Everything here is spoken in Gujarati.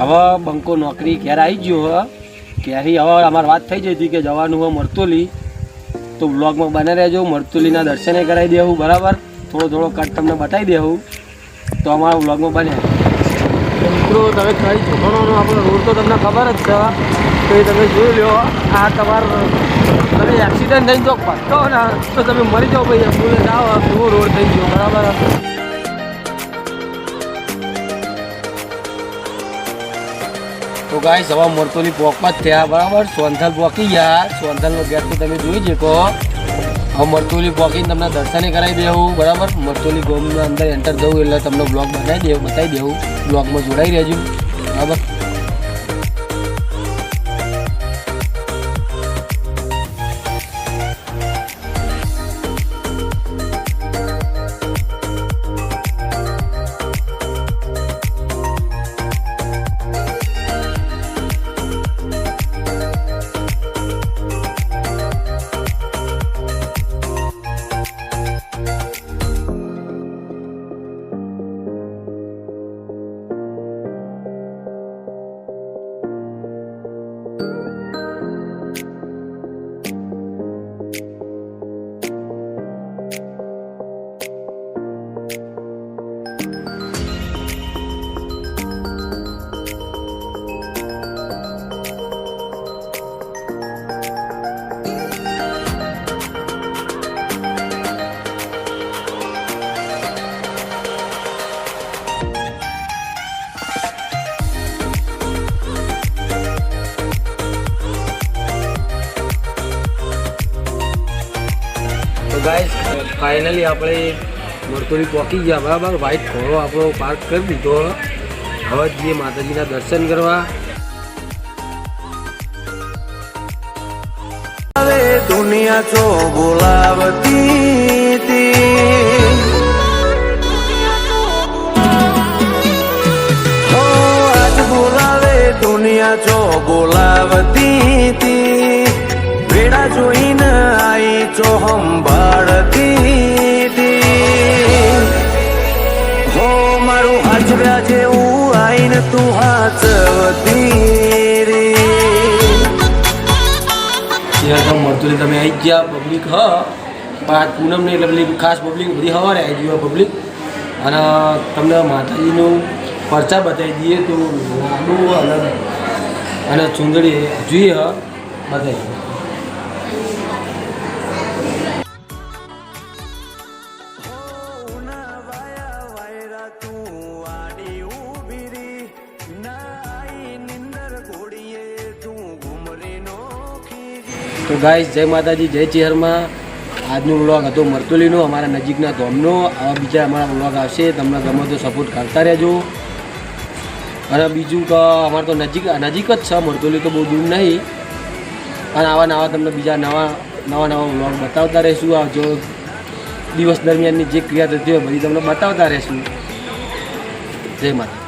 હવે બંકો નોકરી ક્યારે આવી ગયો હવે ક્યારે હવે અમારે વાત થઈ જઈ હતી કે જવાનું હવે મરતોલી. તો બ્લોગમાં બને રહેજો, મરતુલીના દર્શને કરાવી દેવું, બરાબર? થોડો થોડો કટ તમને બતાવી દેવું. તો અમારા બ્લોગમાં બને મિત્રો, તમે ખાલી ચોખણોનો આપણો રોડ તો તમને ખબર જ છે તો એ તમે જોઈ લો આ તમારો તમે એક્સિડન્ટ થઈને જો પટતો ને. તો તમે મરી જાઓ ભાઈ એમ્બ્યુલન્સ આવો એવો રોડ થઈ ગયો, બરાબર? તો ગાય સવા મરતોલી પોકમાં જ થયા, બરાબર? સોનથલ પોકી ગયા. સોનથલનો ગેટ તો તમે જોઈ શકો. હવે મરતોલી પોકીને તમને દર્શને કરાવી દેવું, બરાબર? મરતોલી ગોમના અંદર એન્ટર થવું એટલે તમને બ્લોગ બનાવી દેવું, બતાવી દેવું. બ્લોગમાં જોડાઈ રહેજો. બરાબર? ફાઇનલી આપણે મરતોલી પહોંચી ગયા. બરાબર? વ્હાઈટ ઘોડો આપણો પાર્ક કરી દીધો હવે. જઈએ માતાજીના દર્શન કરવા. દુનિયા છો બોલાવતી આજ બોલાવે દુનિયા છો બોલાવતી. વેડા જોઈને આઈ છો સંભાળતી તું હાચવતી રે ત્યાં તમે તમે આવી ગયા પબ્લિક હ. પણ આજ પૂનમ એટલે ખાસ પબ્લિક બધી સવારે આવી ગયું પબ્લિક અને તમને માતાજીનું પરચા બતાવી દઈએ તો લાડુ અને અને ચુંદડી જોઈએ બતાવી તો ગાઈસ જય માતાજી, જય ચેહરમાં. આજનો વ્લોગ હતો મરતુલીનો, અમારા નજીકના ગામનો. આવા બીજા અમારા વ્લોગ આવશે, તમને ગમે તો સપોર્ટ કરતા રહેજો. અને બીજું તો અમારે તો નજીક નજીક જ છે મરતુલી, તો બહુ દૂર નહીં. અને આવા નવા તમને બીજા નવા નવા નવા વ્લોગ બતાવતા રહીશું. આ જો દિવસ દરમિયાનની જે ક્રિયા થતી હોય બધી તમને બતાવતા રહીશું. જય માતા